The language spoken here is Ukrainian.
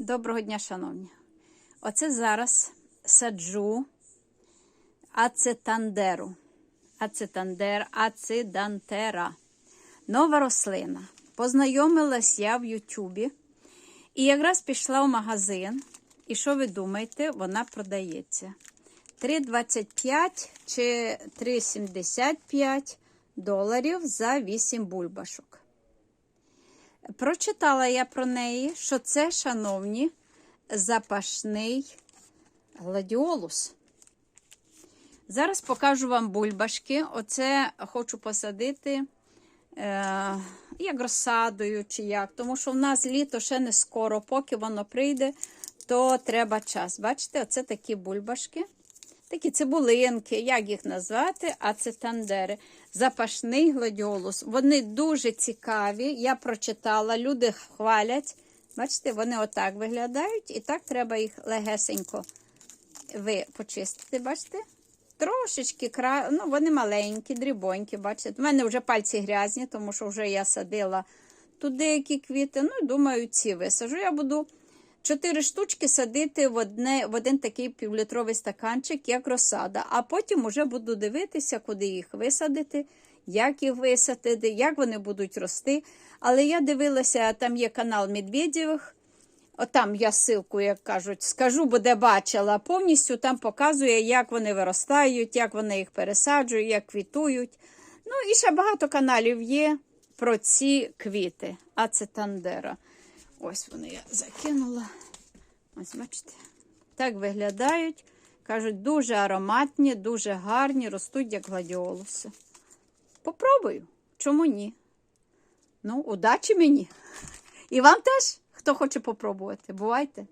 Доброго дня, шановні. Оце зараз саджу ацетандеру. Ацетандер, ацидантера. Нова рослина. Познайомилась я в Ютубі. І якраз пішла в магазин. І що ви думаєте, вона продається. 3,25 чи 3,75 доларів за 8 бульбашок. Прочитала я про неї, що це, шановні, запашний гладіолус. Зараз покажу вам бульбашки. Оце хочу посадити е, як розсадою чи як. Тому що в нас літо ще не скоро, поки воно прийде, то треба час. Бачите, оце такі бульбашки. Такі цибулинки, як їх назвати, а це тандери. Запашний гладіолус. Вони дуже цікаві. Я прочитала, люди хвалять. Бачите, вони отак виглядають, і так треба їх легесенько ви почистити. Бачите? Трошечки кра... ну, вони маленькі, дрібонькі, бачите. У мене вже пальці грязні, тому що вже я садила тут деякі квіти. Ну, думаю, ці висажу. Я буду. Чотири штучки садити в одне, в один такий півлітровий стаканчик, як розсада. А потім вже буду дивитися, куди їх висадити, як їх висадити, як вони будуть рости. Але я дивилася, там є канал Медведєвих. Отам я ссылку, як кажуть, скажу, бо де бачила. Повністю там показує, як вони виростають, як вони їх пересаджують, як квітують. Ну і ще багато каналів є про ці квіти. А це Тандера. Ось вони я закинула. Ось, бачите. Так виглядають. Кажуть, дуже ароматні, дуже гарні, ростуть як гладіолуси. Попробую. Чому ні? Ну, удачі мені. І вам теж, хто хоче попробувати. Бувайте!